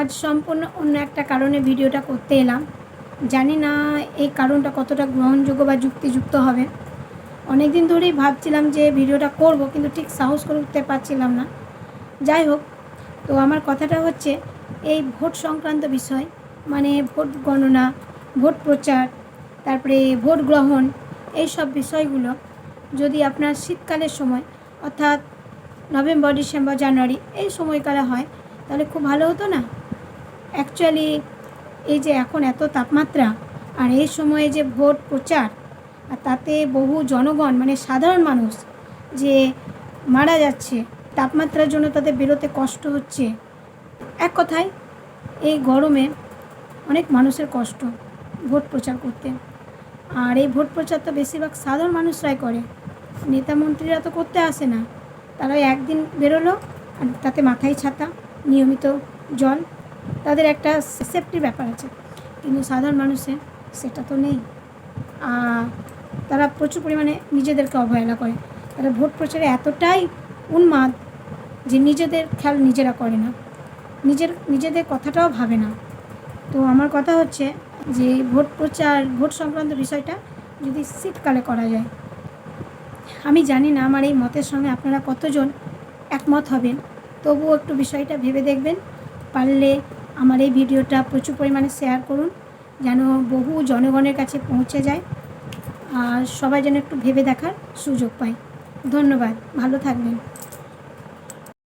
আজ সম্পূর্ণ অন্য একটা কারণে ভিডিওটা করতে এলাম। জানি না এই কারণটা কতটা গ্রহণযোগ্য বা যুক্তিযুক্ত হবে। অনেক দিন ধরেই ভাবছিলাম যে ভিডিওটা করব, কিন্তু ঠিক সাহস করে উঠতে পারছিলাম না। যাই হোক, তো আমার কথাটা হচ্ছে, এই ভোট সংক্রান্ত বিষয় মানে ভোট গণনা, ভোট প্রচার, তারপরে ভোট গ্রহণ, এই সব বিষয়গুলো যদি আপনার শীতকালের সময়, অর্থাৎ নভেম্বর, ডিসেম্বর, জানুয়ারি, এই সময়কালে হয় তাহলে খুব ভালো হতো না? অ্যাকচুয়ালি এই যে এখন এত তাপমাত্রা আর এই সময়ে যে ভোট প্রচার, আর তাতে বহু জনগণ মানে সাধারণ মানুষ যে মারা যাচ্ছে, তাপমাত্রার জন্য তাদের বেরোতে কষ্ট হচ্ছে। এক কথায়, এই গরমে অনেক মানুষের কষ্ট ভোট প্রচার করতে। আর এই ভোট প্রচার তো বেশিরভাগ সাধারণ মানুষরাই করে। নেতা মন্ত্রীরা তো করতে আসে না। তারা একদিন বেরোলো আর তাতে মাথায় ছাতা। নিয়মিত জল তাদের একটা সেফটির ব্যাপার আছে। কিন্তু সাধারণ মানুষের সেটা তো নেই। তারা প্রচুর পরিমাণে নিজেদেরকে অবহেলা করে। তারা ভোট প্রচারে এতটাই উন্মাদ যে নিজেদের খেয়াল নিজেরা করে না। নিজের, নিজেদের কথাটাও ভাবে না। তো আমার কথা হচ্ছে যে ভোট প্রচার, ভোট সংক্রান্ত বিষয়টা যদি শীতকালে করা যায়। আমি জানি না, আমার এই মতের সঙ্গে আপনারা কতজন একমত হবেন। তবুও একটু বিষয়টা ভেবে দেখবেন। পারলে আমার এই ভিডিওটা প্রচুর পরিমাণে শেয়ার করুন, যেন বহু জনগণের কাছে পৌঁছে যায়, আর সবাই যেন একটু ভেবে দেখার সুযোগ পায়। ধন্যবাদ, ভালো থাকবেন।